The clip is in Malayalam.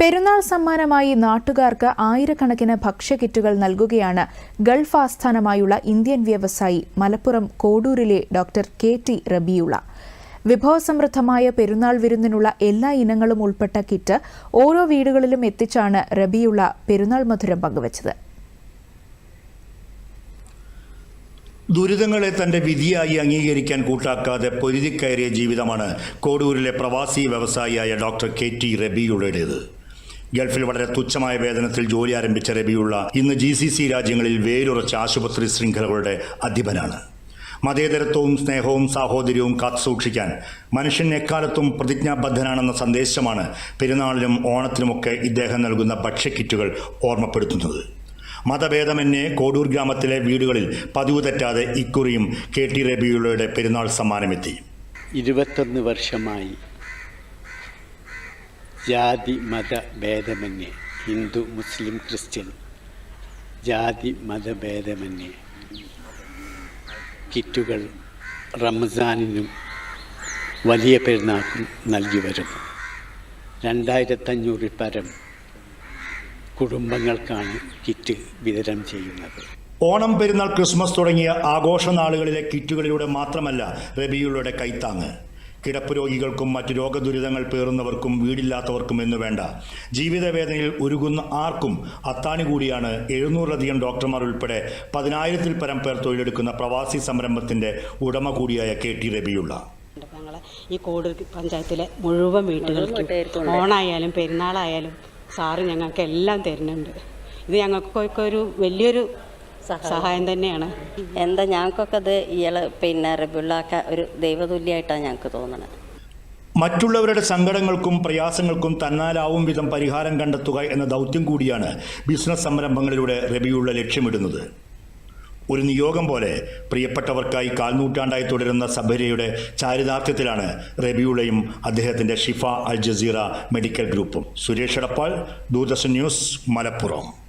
പെരുന്നാൾ സമ്മാനമായി നാട്ടുകാർക്ക് ആയിരക്കണക്കിന് ഭക്ഷ്യക്കിറ്റുകൾ നൽകുകയാണ് ഗൾഫ് ആസ്ഥാനമായുള്ള ഇന്ത്യൻ വ്യവസായി മലപ്പുറം കോഡൂരിലെ ഡോക്ടർ കെ ടി റബിയുള്ള. വിഭവസമൃദ്ധമായ പെരുന്നാൾ വിരുന്നിനുള്ള എല്ലാ ഇനങ്ങളും ഉൾപ്പെട്ട കിറ്റ് ഓരോ വീടുകളിലും എത്തിച്ചാണ് റബിയുള്ള പെരുന്നാൾ മധുരം പങ്കുവച്ചത്. ദുരിതങ്ങളെ തന്റെ വിധിയായി അംഗീകരിക്കാൻ കൂട്ടാക്കാതെ പൊരുതിക്കയറിയ ജീവിതമാണ് കോടൂരിലെ പ്രവാസി വ്യവസായിയായ ഡോക്ടർ കെ ടി റബിയുടേത്. ഗൾഫിൽ വളരെ തുച്ഛമായ വേതനത്തിൽ ജോലി ആരംഭിച്ച റബിയുള്ള ഇന്ന് ജി സി സി രാജ്യങ്ങളിൽ വേരുറച്ച ആശുപത്രി ശൃംഖലകളുടെ അധിപനാണ്. മതേതരത്വവും സ്നേഹവും സാഹോദര്യവും കാത്തുസൂക്ഷിക്കാൻ മനുഷ്യൻ എക്കാലത്തും പ്രതിജ്ഞാബദ്ധനാണെന്ന സന്ദേശമാണ് പെരുന്നാളിനും ഓണത്തിനുമൊക്കെ ഇദ്ദേഹം നൽകുന്ന ഭക്ഷ്യക്കിറ്റുകൾ ഓർമ്മപ്പെടുത്തുന്നത്. മതഭേദമന്യേ കോടൂർ ഗ്രാമത്തിലെ വീടുകളിൽ പതിവ് തെറ്റാതെ ഇക്കുറിയും കെ ടി റബിയുള്ളയുടെ പെരുന്നാൾ സമ്മാനമെത്തി. ഇരുപത്തൊന്ന് വർഷമായി ജാതി മത ഭേദമന്യേ. ഹിന്ദു മുസ്ലിം ക്രിസ്ത്യൻ. ജാതി മതഭേദമന്യേ കിറ്റുകൾ റംസാനിനും വലിയ പെരുന്നാക്കും നൽകി വരുന്നു. രണ്ടായിരത്തഞ്ഞൂറിൽ പരം കുടുംബങ്ങൾക്കാണ് കിറ്റ് വിതരണം ചെയ്യുന്നത്. ഓണം പെരുന്നാൾ ക്രിസ്മസ് തുടങ്ങിയ ആഘോഷ നാളുകളിലെ കിറ്റുകളിലൂടെ മാത്രമല്ല റബിയുള്ളയുടെ കൈത്താങ്ങ്. കിടപ്പ് രോഗികൾക്കും മറ്റ് രോഗദുരിതങ്ങൾ പേറുന്നവർക്കും വീടില്ലാത്തവർക്കും എന്ന് വേണ്ട. ജീവിതവേദനയിൽ ഉരുകുന്ന ആർക്കും അത്താണി കൂടിയാണ് എഴുന്നൂറിലധികം ഡോക്ടർമാർ ഉൾപ്പെടെ പതിനായിരത്തിൽ പരം പേർ തൊഴിലെടുക്കുന്ന പ്രവാസി സംരംഭത്തിന്റെ ഉടമ കൂടിയായ കെ ടി രബിയുള്ള ഈ കോട് പഞ്ചായത്തിലെ മുഴുവൻ വീട്ടുകൾക്കും ഓണായാലും പെരുന്നാളായാലും സാറ് ഞങ്ങൾക്ക് എല്ലാം തരുന്നുണ്ട്. ഇത് ഞങ്ങൾക്കൊക്കെ ഒരു വലിയൊരു സഹായം. തന്നെയാണ്. എന്താ ഞങ്ങൾക്കൊക്കെ അത് ഇയാൾ പിന്നെ റബിള്ളാക്ക ഒരു ദൈവതുല്യമായിട്ടാണ് ഞങ്ങൾക്ക് തോന്നുന്നത് മറ്റുള്ളവരുടെ സങ്കടങ്ങൾക്കും പ്രയാസങ്ങൾക്കും തന്നാലാവും വിധം പരിഹാരം കണ്ടെത്തുക എന്ന ദൗത്യം കൂടിയാണ് ബിസിനസ് സംരംഭങ്ങളിലൂടെ റബിയുള്ള ലക്ഷ്യമിടുന്നത്. ഒരു നിയോഗം പോലെ പ്രിയപ്പെട്ടവർക്കായി കാൽനൂറ്റാണ്ടായി തുടരുന്ന സബരയുടെ ചാരിതാർത്ഥ്യത്തിലാണ് റബിയുളയും അദ്ദേഹത്തിന്റെ ഷിഫ അൽ ജസീറ മെഡിക്കൽ ഗ്രൂപ്പും. സുരേഷ് എടപ്പാൾ ദൂരദർശൻ ന്യൂസ് മലപ്പുറം.